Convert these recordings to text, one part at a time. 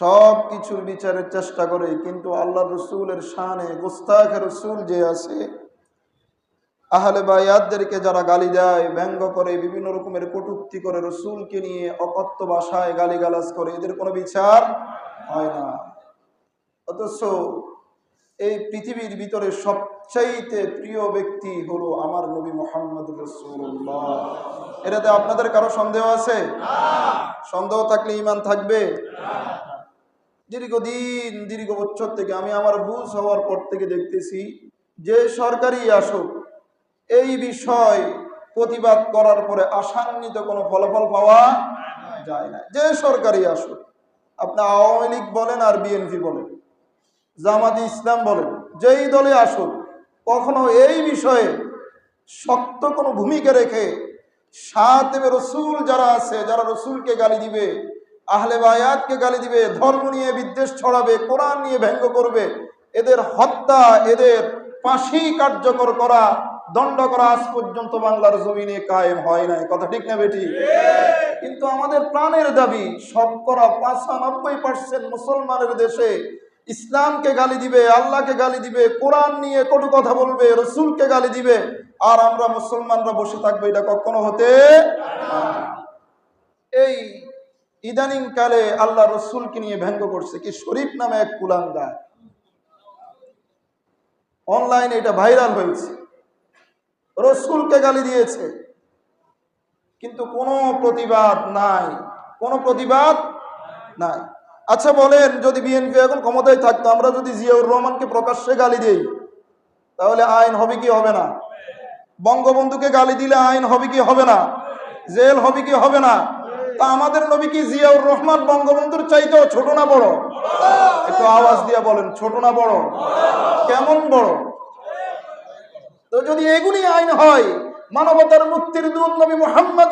সব কিছুর বিচারের চেষ্টা করে, কিন্তু আল্লাহ রসুলের শানে গোস্তাখ রসুল যে আছে, আহলে বায়াতদেরকে যারা গালি দেয়, ব্যঙ্গ করে, বিভিন্ন রকমের কটুক্তি করে রসুলকে নিয়ে অকথ্য ভাষায় গালিগালাজ করে, এদের কোনো বিচার হয় না। অথচ এই পৃথিবীর ভিতরে সবচাইতে প্রিয় ব্যক্তি হলো আমার নবী মোহাম্মদ রসুল্লাহ এটাতে আপনাদের কারও সন্দেহ আছে? সন্দেহ থাকলে ইমান থাকবে? দীর্ঘদিন, দীর্ঘ বছর থেকে আমি আমার বুঝ হওয়ার পর থেকে দেখতেছি যে সরকারি আসুক, এই বিষয় প্রতিবাদ করার পরে আশান্বিত কোনো ফলাফল পাওয়া যায় না। যে সরকারি আসুক, আপনি আওয়ামী লীগ বলেন আর বিএনপি বলেন, জামাতি ইসলাম বলেন, যেই দলে আসুক, কখনো এই বিষয়ে শক্ত কোনো ভূমিকা রেখে সাথে রসুল যারা আছে, যারা রসুলকে গালি দিবে আহলে বায়াতকে গালি দিবে, ধর্ম নিয়ে বিদ্বেষ ছড়াবে, কোরআন নিয়ে ব্যঙ্গ করবে, এদের হত্যা, এদের ফাঁসি কার্যকর করা, দণ্ড করা আজ পর্যন্ত বাংলার জমিনে কায়েম হয় নাই। কথা ঠিক না বেটি? কিন্তু আমাদের প্রাণের দাবি, শতকরা পাঁচানব্বই পার্সেন্ট মুসলমানের দেশে ইসলামকে গালি দিবে, আল্লাহকে গালি দিবে, কোরআন নিয়ে কটু কথা বলবে, রসুলকে গালি দিবে, আর আমরা মুসলমানরা বসে থাকব, এটা কখনো হতে এই ইদানিং কালে আল্লাহ রসুলকে নিয়ে ব্যঙ্গ করছে কি শরীফ নামে এক কুলাঙ্গা অনলাইনে এটা ভাইরাল হয়েছে। রসুলকে গালি দিয়েছে। কিন্তু কোনো প্রতিবাদ নাই। কোনো প্রতিবাদ নাই। আচ্ছা বলেন, যদি বিএনপি এখন ক্ষমতায় থাকতো, আমরা যদি জিয়াউর রহমানকে প্রকাশ্যে গালি দিই, তাহলে আইন হবে কি হবে না? বঙ্গবন্ধুকে গালি দিলে আইন হবে কি হবে না? জেল হবে কি হবে না? তা আমাদের নবী কি জিয়াউর রহমান বঙ্গবন্ধুর চাইতেও ছোট না বড়? একটু আওয়াজ দিয়ে বলেন, ছোট না বড়? কেমন বড়? তো যদি এগুলি আইন হয়, মানবতার মুক্তির দূত নবী মুহাম্মদ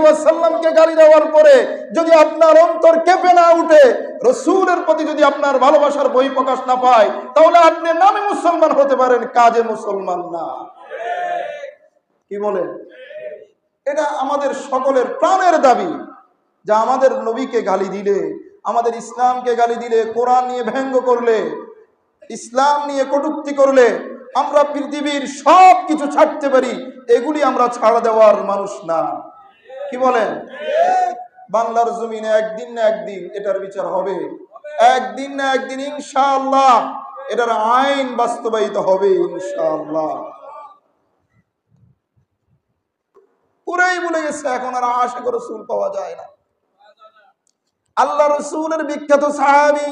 ওয়াসাল্লামকে গালি দেওয়ার পরে যদি আপনার অন্তর কেঁপে না উঠে, রসূলের প্রতি যদি আপনার ভালোবাসার বই প্রকাশ না পায়, তাহলে আপনি নামে মুসলমান হতে পারেন, কাজে মুসলমান না। কি বলেন? এটা আমাদের সকলের প্রাণের দাবি যা আমাদের নবীকে গালি দিলে, আমাদের ইসলামকে গালি দিলে, কোরআন নিয়ে ব্যঙ্গ করলে, ইসলাম নিয়ে কটুক্তি করলে আমরা পৃথিবীর সব কিছু ছাড়তে পারি, এগুলি আমরা ছাড়া দেওয়ার মানুষ না। কি বলেন? বাংলার জমিনে একদিন না একদিন এটার বিচার হবে। একদিন না একদিন ইনশাআল্লাহ এটার আইন বাস্তবায়িত হবে ইনশাআল্লাহ। পুরাই বলে গেছে, এখন আর আশা করে রসুল পাওয়া যায় না। আল্লাহ রসুলের বিখ্যাত সাহাবি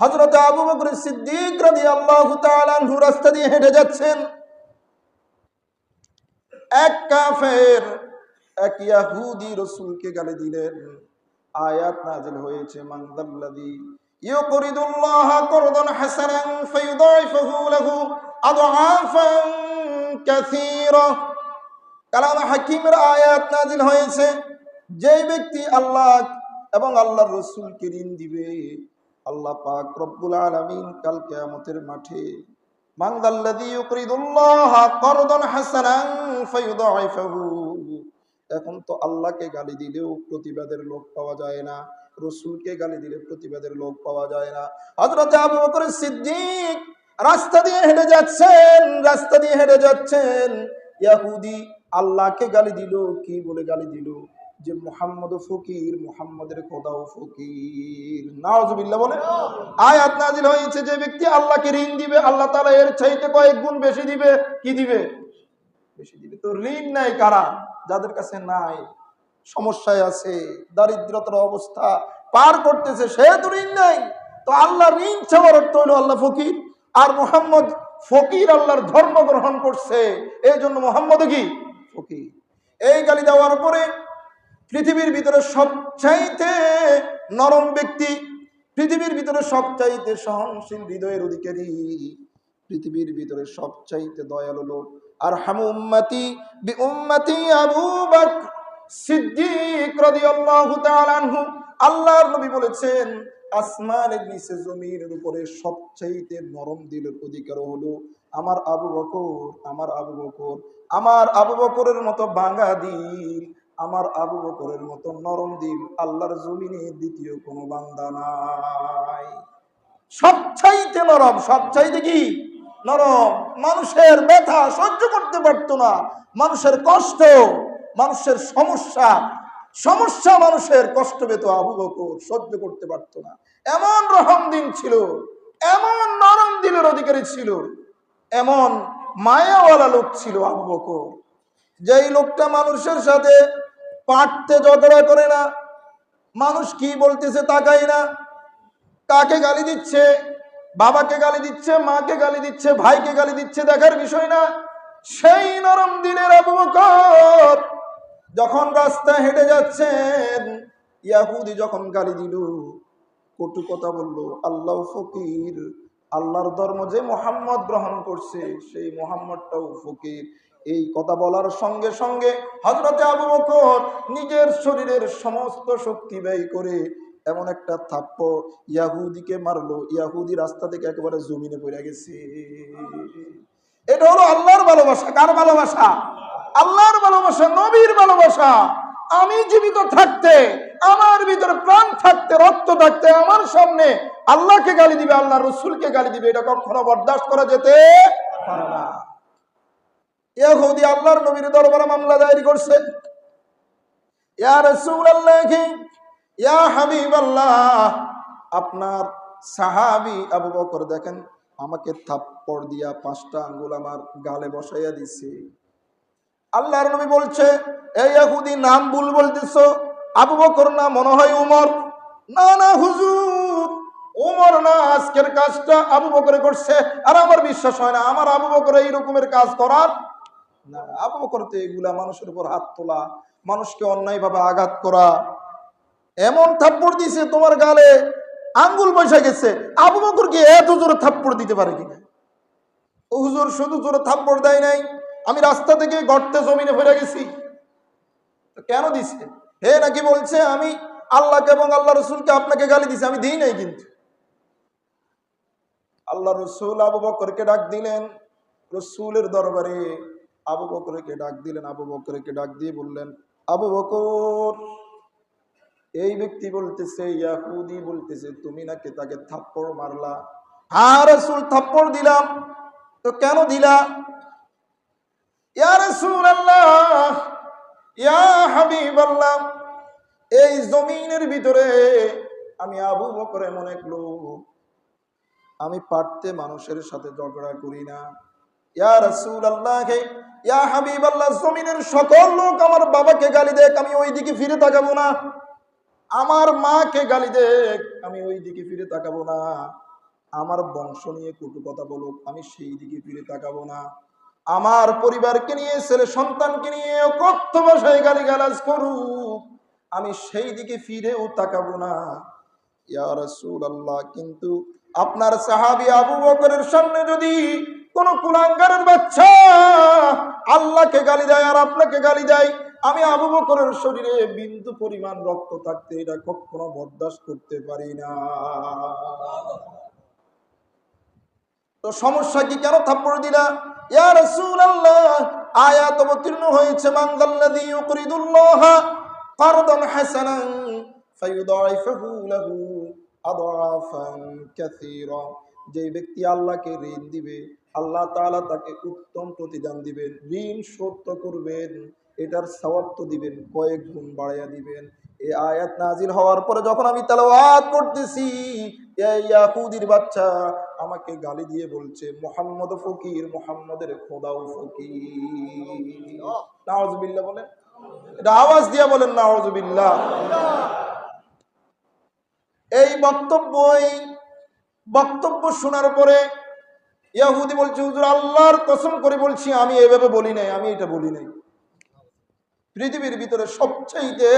হজরত আবু বকর সিদ্দিক রাদিয়াল্লাহু তাআলা আনহু রাস্তা দিয়ে হেঁটে যাচ্ছেন। এক কাফের, এক ইয়াহুদি রসুলকে গালি দিলেন। আয়াত নাজিল হয়েছে মানদাল্লাযী ইউকরিদুল্লাহ করদান হাসানান ফায়ুদাইফুহু লাহু আদআফান কাসীরা। কালাম হাকিমের আয়াত নাজিল হয়েছে, যেই ব্যক্তি আল্লাহ এবং আল্লাহর রসুলকে ঋণ দিবে, আল্লাহ পাক রব্বুল আলামিন কাল কিয়ামতের মাঠে এখন তো আল্লাহকে গালি দিলেও প্রতিবাদের লোক পাওয়া যায় না, রসুলকে গালি দিলে প্রতিবাদের লোক পাওয়া যায় না। হযরত আবু বকর সিদ্দিক রাস্তা দিয়ে হেঁটে যাচ্ছেন, রাস্তা দিয়ে হেঁটে যাচ্ছেন, ইয়াহুদি আল্লাহকে গালি দিল, কি বলে গালি দিল? যে মোহাম্মদ ফকির, মোহাম্মদের খোদাও ফকির। নাওজুবিল্লাহ বলে, আয়াত নাজিল হয়েছে যে ব্যক্তি আল্লাহকে ঋণ দিবে, আল্লাহ তাআলা এর চাইতে কয়েক গুণ বেশি দিবে, কি দিবে? বেশি দিবে। তো ঋণ নাই কারা? যাদের কাছে নাই, সমস্যায় আছে, দারিদ্রতার অবস্থা, পার করতেছে, সে তো ঋণ নাই তো আল্লাহ ঋণ চাওয়ার অর্থ হলো আল্লাহ ফকির, আর মোহাম্মদ ফকির আল্লাহর ধর্ম গ্রহণ করছে। এই জন্য মোহাম্মদ কি? ফকির। এই গালি দেওয়ার পরে পৃথিবীর ভিতরে সবচাইতে নরম ব্যক্তি, পৃথিবীর ভিতরে সবচাইতে সহনশীল হৃদয়ের অধিকারী পৃথিবীর ভিতরে সবচাইতে দয়ালু লোক। আর হাম উম্মতি বি উম্মতি আবু বকর সিদ্দিক রাদিয়াল্লাহু তাআলা আনহু। আল্লাহর নবী বলেছেন আসমানের নিচে জমিনের উপরে সবচাইতে নরম দিলের অধিকার হলো আমার আবু বকর, আমার আবু বকর, আমার আবু বকরের মতো বাঙা দিল, আমার আবু বকরের মতো নরম দিল, আল্লাহর জমিনে দ্বিতীয় কোনো বান্দা নাই। সবচাইতে নরম, সবচাইতে কি? নরম। মানুষের ব্যথা সহ্য করতে পারতো না, মানুষের কষ্ট, মানুষের সমস্যা সমস্যা মানুষের কষ্ট পেত আবু বকর সহ্য করতে পারতো না। এমন রহম দিন ছিল, এমন নরম দিনের অধিকারী ছিল, এমন মায়াওয়ালা লোক ছিল আবু বকর। যেই লোকটা মানুষের সাথে পাঠতে ঝগড়া করে না, মানুষ কি বলতেছে তাকাই না। কাকে গালি দিচ্ছে, বাবাকে গালি দিচ্ছে, মাকে গালি দিচ্ছে, ভাইকে গালি দিচ্ছে দেখার বিষয় না। সেই নরম দিনের আবু বকর যখন রাস্তায় হেঁটে যাচ্ছেন, ইয়াহুদি যখন গালি দিল, কটু কথা বলল, আল্লাহ ফকির, আল্লাহর ধর্ম যে মোহাম্মদ গ্রহণ করছে, সেই মোহাম্মদটাও ফকির। এই কথা বলার সঙ্গে সঙ্গে হজরতে আবু বকর নিজের শরীরের সমস্ত শক্তি ব্যয় করে এমন একটা থাপ্পড় ইয়াহুদিকে মারলো। ইয়াহুদি রাস্তা থেকে একেবারে জমিনে পড়ে গেছে। এটা হলো আল্লাহর ভালোবাসা। কার ভালোবাসা? আল্লাহর ভালোবাসা নবীর ভালোবাসা, আমি জীবিত থাকতে, আমার ভিতরে প্রাণ থাকতে, রক্ত থাকতে, আমার সামনে আল্লাহকে গালি দিবে, আল্লাহ রসুলকে গালি দিবে, এটা কখনো বরদাস্ত করা যেতে আল্লাহর নবীর দরবারে মামলা দায়ের করছে। আপনার সাহাবী আবু বকর দেখেন, আমাকে থাপ্পড় দিয়া পাঁচটা আঙ্গুল আমার গালে বসাইয়া দিছে। আল্লাহর নবী বলছে এই নাম ভুল বলতেছ। আবু বকর না মনে হয় উমর? না না, হুজুর, উমর না, আজকের কাজটা আবু বকরে করছে। আর আমার বিশ্বাস হয় না, আমার আবু বকরে এই রকমের কাজ করার না। আবু বকর তো এগুলা মানুষের উপর হাত তোলা, মানুষকে অন্যায়ভাবে আঘাত করা। এমন থাপ্পড় দিছে তোমার গালে, আঙ্গুল বসে গেছে। আবু বকর কি এত জোরে থাপ্পড় দিতে পারে কিনা? হুজুর, শুধু জোরে থাপ্পড় দেয় নাই আমি রাস্তা থেকে গর্তে জমিনে ফেরে গেছি। তো কেন দিছে? হে নাকি বলছে, আমি আল্লাহকে এবং আল্লাহ রসুলকে আপনাকে গালি দিছি, আমি দিই নাই কিন্তু। আল্লাহ রসুল আবু বকরকে ডাক দিলেন, রসুলের দরবারে আবু বকরকে ডাক দিলেন, আবু বকরকে ডাক দিয়ে বললেন, আবু বকর, এই ব্যক্তি বলতেছে, ইয়াহুদি বলতেছে, তুমি নাকি তাকে থাপ্পড় মারলা? হ্যাঁ রসুল, থাপ্পড় দিলাম। তো কেন দিলা? এই জমিনের ভিতরে আমি আবু বকর এমন এক আমি পারতে মানুষের সাথে ঝগড়া করি না। ইয়া রাসূলুল্লাহ, ইয়া হাবিবাল্লাহ, জমিনের সকল লোক আমার বাবাকে গালি দেখ, আমি ওই দিকে ফিরে তাকাবো না। আমার মাকে গালি দেখ, আমি ওই দিকে ফিরে তাকাবো না। আমার বংশ নিয়ে কটু কথা বলুক, আমি সেই দিকে ফিরে তাকাবো না। আমার পরিবারকে নিয়ে, ছেলে সন্তানকে নিয়ে কথ্য ভাষায় গালিগালাজ করুক, আমি সেই দিকে ফিরেও তাকাবো না। ইয়া রাসূলুল্লাহ, কিন্তু আপনার সাহাবি আবু বকরের সামনে যদি কোন কুলাঙ্গারের বাচ্চা আল্লাহকে গালি দেয় আর আপনাকে গালি দেয়, আমি আবু বকরের শরীরে বিন্দু পরিমাণ রক্ত থাকতে এটা কখনো বরদাস্ত করতে পারি না। তো সমস্যা কি কেন থাপ্পড় দিলা? ইয়া রাসূলুল্লাহ, আয়াত অবতীর্ণ হয়েছে কারদান লাহু যে ব্যক্তি আল্লাহকে ঋণ দিবে, আল্লাহ তাআলা তাকে উত্তম প্রতিদান দিবেন, ঋণ শোধ করবেন, এটার সওয়াব তো দিবেন, কয়েক গুণ বাড়াইয়া দিবেন। আয়াত নাজিল হওয়ার পরে যখন আমি তেলাওয়াত করতেছি ইয়াহুদির বাচ্চা আমাকে গালি দিয়ে বলছে, মোহাম্মদ ফকির, মোহাম্মদের খোদাও ফকির। নাওয়াজবিল্লাহ বলেন। এটা আওয়াজ দিয়ে বলেন নাওয়াজবিল্লাহ এই বক্তব্য বক্তব্য শোনার পরে ইয়াহুদি বলছে, হুজুর, আল্লাহর কসম করে বলছি, আমি এভাবে বলি নাই, আমি এটা বলি নাই। পৃথিবীর ভিতরে সবচাইতে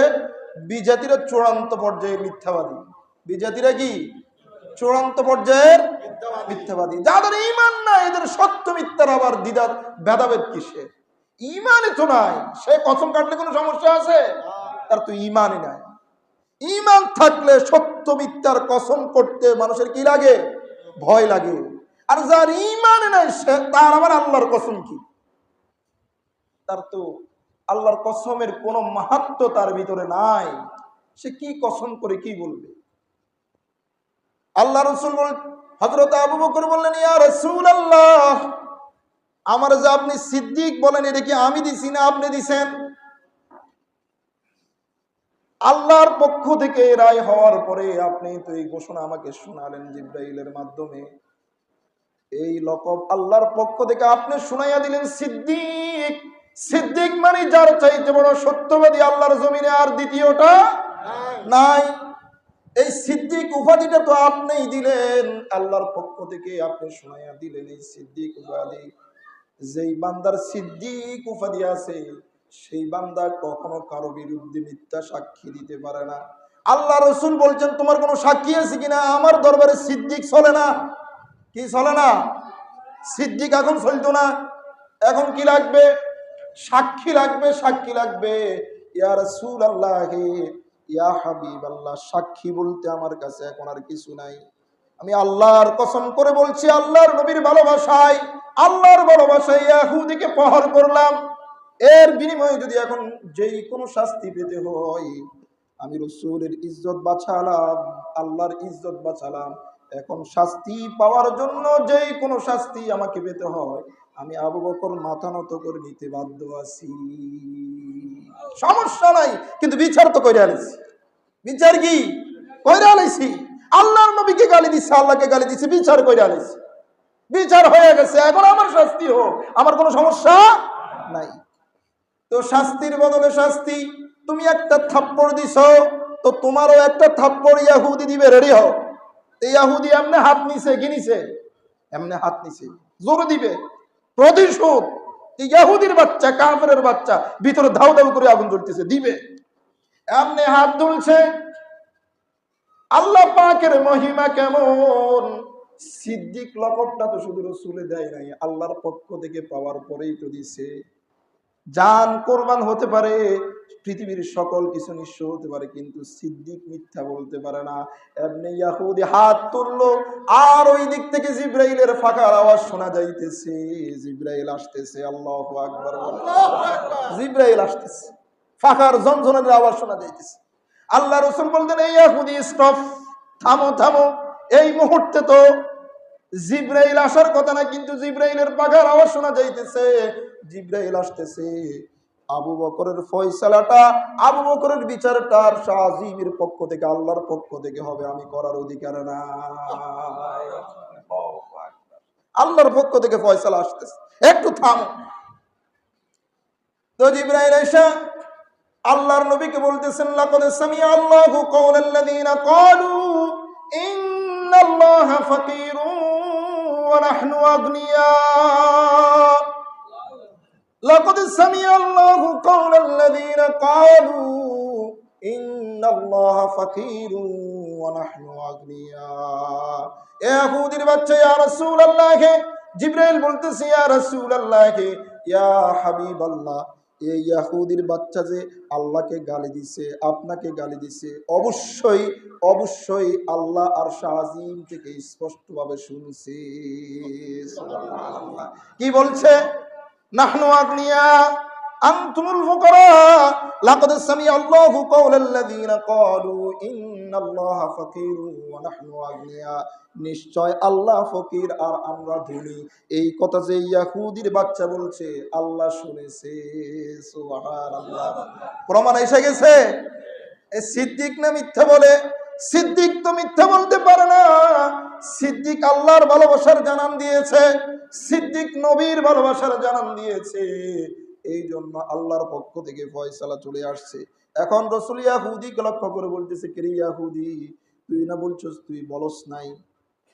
বিজাতিরা চূড়ান্ত পর্যায়ে মিথ্যাবাদী। বিজাতিরা কি? চূড়ান্ত পর্যায়ের মিথ্যাবাদী। যাদের ইমান নাই, এদের সত্য মিথ্যার আবার দিদার ভেদাভেদ কিসে ইমানই তো নাই। সে কসম কাটলে কোনো সমস্যা আছে? তার তো ইমানই নাই। ইমান থাকলে সত্য মিথ্যার কসম করতে মানুষের কি লাগে? ভয় লাগে। আর যার ইমান নাই, সে তার আবার আল্লাহর কসম কি? তার তো আল্লাহর কসমের কোনো মাহাত্ম তার ভিতরে নাই। সে কি কসম করে কি বলবে? আল্লাহ রসুল বল হজরত আবু বকর বললেন, ইয়া রসুল আল্লাহ আমার যে আপনি সিদ্দিক বলেন, এটা কি আমি দিছি না আপনি দিছেন? আল্লাহর পক্ষ থেকে রায় হওয়ার পরে আপনি তো এই ঘোষণা আমাকে শোনালেন জিব্রাইলের মাধ্যমে। এই লকব আল্লাহর পক্ষ থেকে আপনি শুনাইয়া দিলেন, সিদ্দিক সিদ্দিক মানে যার চাইতে বড় সত্যবাদী আল্লাহর জমিনে আর দ্বিতীয়টা নাই। এই সিদ্দিক উপাধিটা তো আপনিই দিলেন। আল্লাহর পক্ষ থেকে আপনি শোনাইয়া দিলেন এই সিদ্দিক উপাধি। যেই বান্দার সিদ্দিক উপাধি আছে, সেই বান্দা কখনো কারও বিরুদ্ধে মিথ্যা সাক্ষী দিতে পারে না। আল্লাহ রসুল বলছেন, তোমার কোনো সাক্ষী আছে কিনা? আমার দরবারে সিদ্দিক চলে না। কি চলে না? সিদ্দিক এখন চলতো না। এখন কি লাগবে? সাক্ষী লাগবে সাক্ষী লাগবে। ইয়া রাসূল আল্লাহ ইয়া হাবিব আল্লাহ সাক্ষী বলতে আমার কাছে এখন আর কিছু নাই। আমি আল্লাহর কসম করে বলছি, আল্লাহর নবীর ভালোবাসায়, আল্লাহর ভালোবাসায় ইয়াহুদিকে প্রহার করলাম। এর বিনিময়ে যদি এখন যেই কোনো শাস্তি পেতে হয়, আমি রসুলের ইজ্জত বাঁচালাম, আল্লাহর ইজ্জত বাঁচালাম। এখন শাস্তি পাওয়ার জন্য যেই কোনো শাস্তি আমাকে পেতে হয় আমি আবু বকর মাথা নত করে নিতে বাধ্য আছি। সমস্যা নাই, কিন্তু বিচার তো করে আনিছি। বিচার কি? করে আনিছি। আল্লাহর নবীকে গালি দিচ্ছে আল্লাহকে গালি দিচ্ছে বিচার করে আনিছি। বিচার হয়ে গেছে, এখন আমার শাস্তি হোক, আমার কোনো সমস্যা নাই। তো শাস্তির বদলে শাস্তি, তুমি একটা থাপ্পড় দিছ, তো তোমারও একটা থাপ্পড় ইয়াহুদি দিবে, রেডি হও। ইয়াহুদি এমনি হাত নিছে কি নিছে, এমনি হাত নিছে, জোর দিবে। প্রতিশোধ। ইহুদির বাচ্চা কাফের বাচ্চা, ভিতরে ধাউ ধাউ করে আগুন জ্বলতেছে, দিবে। এমনি হাত তুলছে আল্লাহ পাকের মহিমা কেমন? সিদ্দিক লকবটা তো শুধু রসুলে দেয় নাই, আল্লাহর পক্ষ থেকে পাওয়ার পরেই তো দিছে। জান কোরবান হতে পারে, পৃথিবীর সকল কিছু নিঃস্ব হতে পারে, কিন্তু সিদ্দিক মিথ্যা বলতে পারে না। এমনি ইয়াহুদি হাত তুললো, আর ওই দিক থেকে জিব্রাইলের ফাঁকার আওয়াজ শোনা যাইতেছে। জিব্রাইল আসতেছে, আল্লাহ আকবার জিব্রাইল আসতেছে, ফাঁকার ঝনঝনের আওয়াজ শোনা যাইতেছে। আল্লাহ রসুল বলতেন এই ইয়াহুদি স্টপ থামো থামো। এই মুহূর্তে তো জিব্রাইল আসার কথা না, কিন্তু জিব্রাইলের পাখার আওয়াজ শোনা যাইতেছে। জিব্রাইল আসতেছে। আবু বকরের ফয়সালাটা, আবু বকরের বিচারটা আর পক্ষ থেকে, আল্লাহর পক্ষ থেকে হবে, আমি করার অধিকার না আল্লাহর পক্ষ থেকে ফয়সালা আসতেছে। একটু থাম। তো জিব্রাইল এসে আল্লাহর নবীকে বলতেছেন, লাকাদ সামিআ আল্লাহু কওলাল্লাযীনা ক্বালু ইন্নাল্লাহা ফাকীরুন। ওয়া নাহনু আগনিয়া লাকাদ সামিআ আল্লাহু কওলাল্লাযীনা ক্বালু ইন্নাল্লাহা ফাকীরুন ওয়া নাহনু আগনিয়া এ ইহুদির বাচ্চা, ইয়া রাসূলুল্লাহ, জিবরাইল বলতেছে, ইয়া রাসূলুল্লাহ, ইয়া হাবিবাল্লাহ এই ইয়াহুদির বাচ্চা যে আল্লাহকে গালি দিছে, আপনাকে গালি দিছে, অবশ্যই অবশ্যই আল্লাহ আর শাহজিম থেকে স্পষ্টভাবে শুনছে। কি বলছে নাহনু আগনিয়া আনতুমুল ফুকারা, লাকাদ সামিআ আল্লাহু কওলাল্লাযীনা ক্বালু নিশ্চয় আল্লাহ ফকির আর আমরা এই কথা যে ইয়াহুদির বাচ্চা বলছে, আল্লাহ শুনেছে প্রমাণ এসে গেছে। সিদ্দিক না মিথ্যা বলে? সিদ্দিক তো মিথ্যা বলতে পারে না। সিদ্দিক আল্লাহর ভালোবাসার জানান দিয়েছে। সিদ্দিক নবীর ভালোবাসার জানান দিয়েছে। এই জন্য আল্লাহর পক্ষ থেকে ফয়সালা চলে আসছে। এখন রসুল ইয়াহুদিকে লক্ষ্য করে বলতেছে, কিরে ইয়াহুদি, তুই না বলছস, তুই বলস নাই?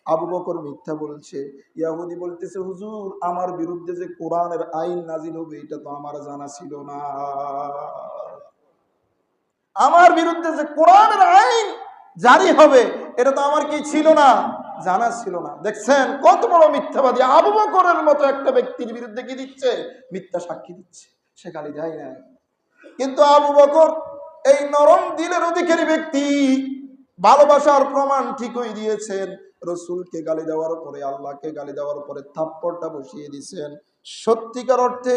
আবু বকর মিথ্যা বলছে। ইয়াহুদি বলতেছে, হুজুর, আমার বিরুদ্ধে যে কোরআনের আইন নাজিল হবে, এটা তো আমার জানা ছিল না। আমার বিরুদ্ধে যে কোরআনের আইন জারি হবে, এটা তো আমার কি ছিল না? জানা ছিল না। দেখছেন, কত বড় মিথ্যাবাদী। আবু বকরের মতো একটা ব্যক্তির বিরুদ্ধে কি দিচ্ছে? মিথ্যা সাক্ষী দিচ্ছে। সে গালি যায় না কিন্তু আবু বকর এই নরম দিলের অধিকারী ব্যক্তি ভালোবাসার প্রমাণ ঠিকই দিয়েছেন। রসুলকে গালি দেওয়ার পরে, আল্লাহকে গালি দেওয়ার পরে থাপ্পড়টা বসিয়ে দিয়েছেন। সত্যিকার অর্থে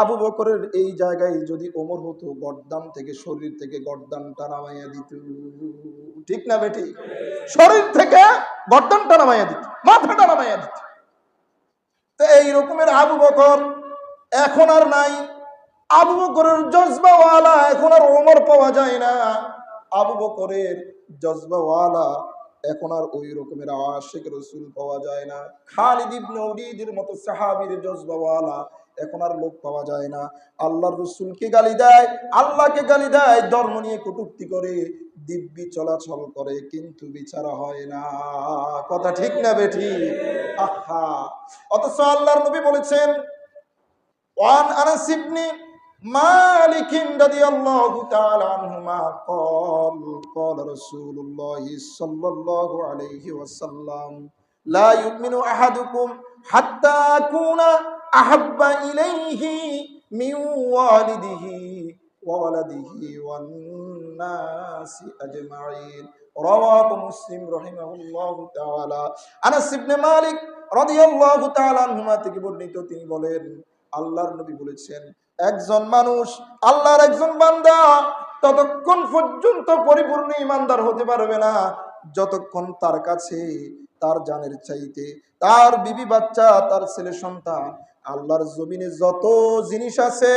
আবু বকরের এই জায়গায় যদি ওমর হতো, গর্দান থেকে, শরীর থেকে গর্দানটা নামাইয়া দিত। ঠিক না বেটি শরীর থেকে গর্দানটা নামাইয়া দিত, মাথাটা নামাইয়া দিত। তো এই রকমের আবু বকর এখন আর নাই। আবু বকরের জজবাওয়ালা এখন আর ওমর পাওয়া যায় না। আবু বকরের জজবাওয়ালা এখন আর ওই রকমের আশেক রসুল পাওয়া যায় না। খালিদ ইবনে মতো সাহাবীর জজবাওয়ালা এখন আর লোক পাওয়া যায় না। আল্লাহর রসুলকে গালি দেয়? আল্লাহকে গালি দেয়? ধর্ম নিয়ে কটূক্তি করে, দিব্যি চলাচল করে, কিন্তু বিচারা হয় না। কথা ঠিক না বেঠি? আহা! অথচ আল্লাহর নবী বলেছেন, ওয়ান আনাস ইবনে মালিক রাদিয়াল্লাহু তাআলা আনহুমা قال قال رسول الله صلى الله عليه وسلم لا يؤمن احدكم حتى اكون احب اليه من والده وولده والناس اجمعين رواه مسلم رحمه الله تعالى আনাস ইবনে মালিক রাদিয়াল্লাহু তাআলা আনহুমা থেকে বর্ণিত তিনি বলেন আল্লাহর নবী বলেছেন একজন মানুষ আল্লাহর একজন বান্দা, ততক্ষণ পর্যন্ত পরিপূর্ণ ইমানদার হতে পারবে না। যতক্ষণ তার কাছে তার জানের চাইতে, তার বিবি বাচ্চা, তার ছেলে সন্তান, আল্লাহর জমিনে যত জিনিস আছে,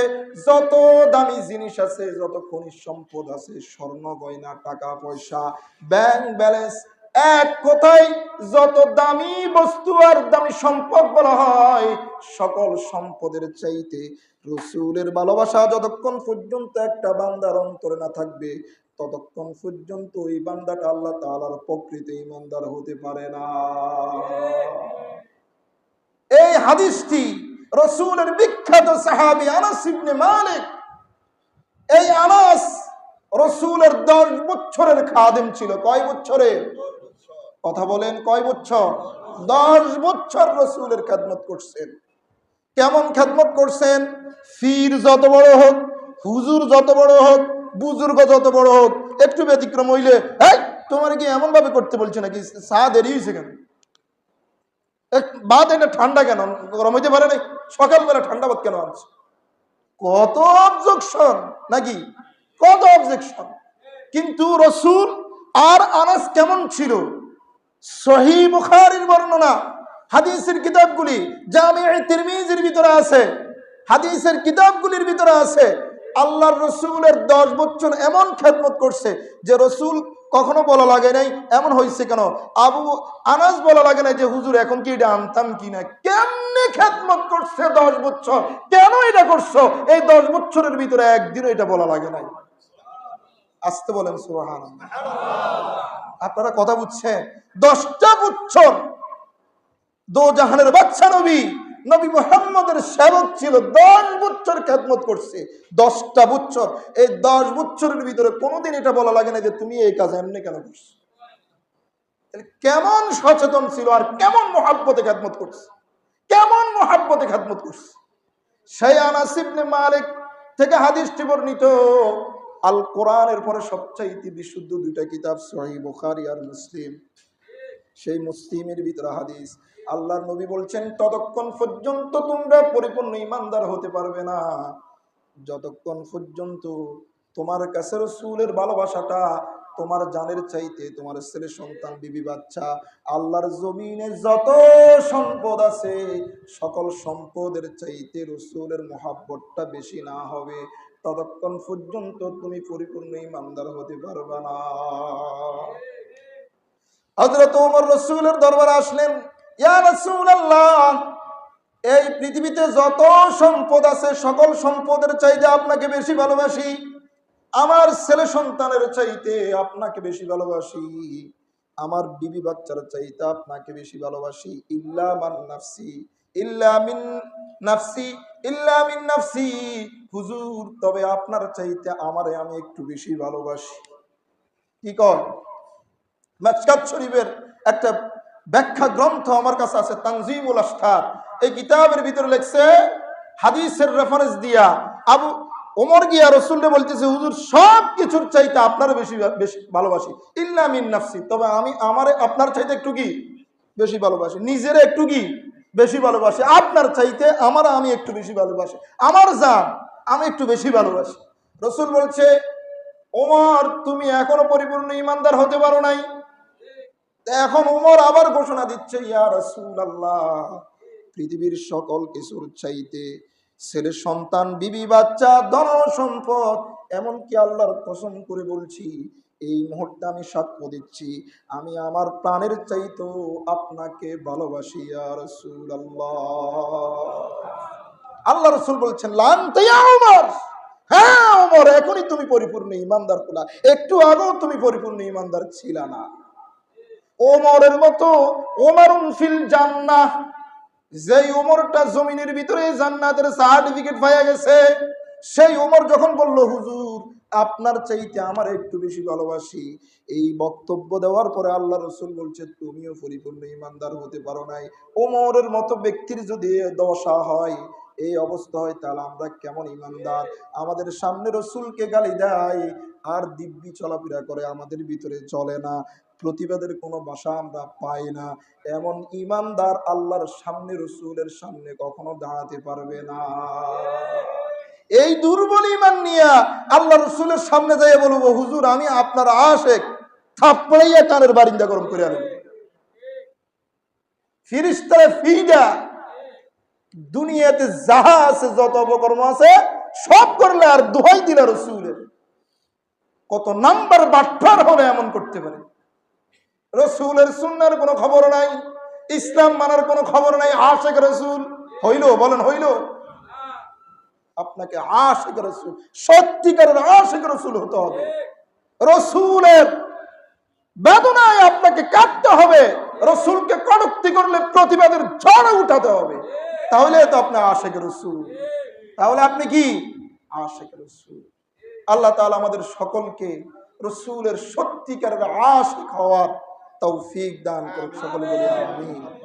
যত দামি জিনিস আছে, যত খনিজ সম্পদ আছে, স্বর্ণ, গয়না, টাকা, পয়সা ব্যাংক ব্যালেন্স এক কথায়, যত দামি বস্তু আর দামি সম্পদ বলা হয়, সকল সম্পদের চাইতে রসুলের ভালোবাসা যতক্ষণ পর্যন্ত একটা বান্দার অন্তরে না থাকবে, ততক্ষণ পর্যন্ত ওই বান্দাটা আল্লাহ তাআলার প্রকৃত ইমানদার হতে পারে না। এই হাদিসটি রসুলের বিখ্যাত সাহাবি আনাস ইবনে মালিক, এই আনাস রসুলের দশ বছরের খাদেম ছিল। কয় বছরের? কথা বলেন কয় বছর? দশ বছর রসুলের খেদমত করছেন। কেমন খেদমত করছেন? ফির যত বড় হোক, হুজুর যত বড় হোক, বুজুর্গ যত বড় হোক, একটু ব্যতিক্রম হইলে তোমার কি এমন ভাবে করতে বলছে নাকি? চা দেরি হয়েছে কেন? বাদ এটা ঠান্ডা কেন? গরম হইতে পারে নাই? সকালবেলা ঠান্ডা বাদ কেন আনছে? কত অবজেকশন নাকি? কত অবজেকশন কিন্তু রসুল আর আনাস কেমন ছিল? সহি বুখারীর বর্ণনা। হাদিসের কিতাবগুলি জামি তিরমিজির ভিতরে আছে। হাদিসের কিতাবগুলির ভিতরে আছে, আল্লাহর রসুলের দশ বছর এমন খেদমত করছে যে রসুল কখনো বলা লাগে নাই, এমন হয়েছে কেন? আবু আনাস বলা লাগে নাই যে, হুজুর, এখন কি এটা আনতাম কি না? কেমনে খেদমত করছে দশ বছর কেন এটা করছ? এই দশ বছরের ভিতরে একদিনও এটা বলা লাগে নাই। আসতে বলেন সুবাহান আপনারা কথা বুঝছেন? দশটা বছর দো জাহানের বাচ্চা নবী নবী মোহাম্মদের সেবক ছিল, দশ বছর খেদমত করছে। দশটা বছর, এই দশ বছরের ভিতরে কোনোদিন এটা বলা লাগে না যে তুমি এই কাজ এমনি কেন করছ? কেমন সচেতন ছিল আর কেমন মহাব্বতে খেদমত করছে? কেমন মহাব্বতে খেদমত করছে? সেই আনাসিবনে মালিক থেকে হাদিসটি বর্ণিত আল কোরআনের পরে সবচাইতে বিশুদ্ধ দুইটা কিতাব সহি বুখারী আর মুসলিম। সেই মুসলিমের ভিতরে হাদিস, আল্লাহর নবী বলছেন, ততক্ষণ পর্যন্ত তোমরা পরিপূর্ণ ইমানদার হতে পারবে না। যতক্ষণ পর্যন্ত তোমার কাছে রসুলের ভালোবাসাটা তোমার জানের চাইতে, তোমার ছেলে সন্তান, বিবি বাচ্চা, আল্লাহর জমিনে যত সম্পদ আছে, সকল সম্পদের চাইতে রসুলের মহাব্বতটা বেশি না হবে। ততক্ষণ পর্যন্ত তুমি পরিপূর্ণ ইমানদার হতে পারবে না। হজরত ওমর রসুলের দরবারে আসলেন, ইয়া রাসূলুল্লাহ, এই পৃথিবীতে যত সম্পদ আছে, সকল সম্পদের চাইতে আপনাকে বেশি ভালোবাসি। আমার ছেলে সন্তানের চাইতে আপনাকে বেশি ভালোবাসি। আমার বিবি বাচ্চার চাইতে আপনাকে বেশি ভালোবাসি। ইল্লা মান নাফসি, ইল্লা মিন নাফসি, ইল্লা মিন নাফসি। হুজুর, তবে আপনার চাইতে আমারে আমি একটু বেশি ভালোবাসি। কি কর মাসকাত শরীফের একটা ব্যাখ্যা গ্রন্থ আমার কাছে আছে, তানজিমুল আস্তার এই কিতাবের ভিতরে লেখছে, হাদিসের রেফারেন্স দিয়া, আবু ওমর গিয়া রসুলরে বলতেছে, হুজুর, সব কিছুর চাইতে আপনার বেশি বেশি ভালোবাসি। ইল্লা মিন নাফসি, তবে আমি, আমারে আপনার চাইতে একটু কি? বেশি ভালোবাসি। নিজের একটু কি? বেশি ভালোবাসি। আপনার চাইতে আমার আমি একটু বেশি ভালোবাসি। আমার জান আমি একটু বেশি ভালোবাসি। রসুল বলছে, ওমর, তুমি এখনও পরিপূর্ণ ইমানদার হতে পারো নাই। এখন ওমর আবার ঘোষণা দিচ্ছে, ইয়া রসুল আল্লাহ পৃথিবীর সকল কিছুর চাইতে ছেলে সন্তান, বিবি, বাচ্চা, ধন, সম্পদ, এমনকি আল্লাহর কসম করে বলছি এই মুহূর্তে আমি সাক্ষ্য দিচ্ছি, আমি আমার প্রাণের চাইতো আপনাকে ভালোবাসি রসুল আল্লাহ রসুল বলছেন, লান্তিয়া হ্যাঁ ওমর এখনই তুমি পরিপূর্ণ ইমানদার খোলা। একটু আগেও তুমি পরিপূর্ণ ইমানদার ছিল না। ওমরের মতো ওমরুন ফিল জান্নাহ, যেই ওমরটা জমিনের ভিতরে জান্নাতের সার্টিফিকেট পাইয়া গেছে, সেই ওমর যখন বলল, হুজুর আপনার চাইতে আমার একটু বেশি ভালোবাসি। এই বক্তব্য দেওয়ার পরে আল্লাহ রসুল বলছে, তুমিও পরিপূর্ণ ইমানদার হতে পারো নাই। ওমরের মতো ব্যক্তির যদি দশা হয় এই অবস্থা হয়, তাহলে আমরা কেমন ইমানদার? আমাদের সামনে রসুলকে গালি দেয়, আর দিব্যি চলাফেরা করে আমাদের ভিতরে চলে না। প্রতিবাদের কোনো বাসা আমরা পাই না। এমন ইমানদার আল্লাহর সামনে, রসুলের সামনে কখনো দাঁড়াতে পারবে না। এই দুর্বল ইমান নিয়ে আল্লাহ রসুলের সামনে যাই বলব, হুজুর, আমি আপনার আশেক থাপ্পড়াইয়া কানের বারিন্দা গরম করে আনব। ফিরিস্তারে ফিডা দুনিয়াতে যাহা আছে, যত অপকর্ম আছে, সব করলে আর দোহাই দিলে রসুলের। কত নাম্বার বাট্টার হলে এমন করতে পারে। রসুলের সুন্নার কোনো খবর নাই, ইসলাম মানার কোনো খবর নাই, আশেক রসুল, হইল, বলেন হইল। আপনাকে আশেক রসুল, সত্যিকারের আশেক রসুল হতে হবে। রসুলের বেদনায় আপনাকে কাটতে হবে, রসুলকে কটুক্তি করলে প্রতিবাদের ঝড়ে উঠাতে হবে। তাহলে তো আপনার আশেক রসুল। তাহলে আপনি কি? আশেক রসুল। আল্লাহ তাআলা আমাদের সকলকে রসুলের সত্যিকারের আশেক হওয়ার তৌফিক দান করুক, সকলে বলি আমিন।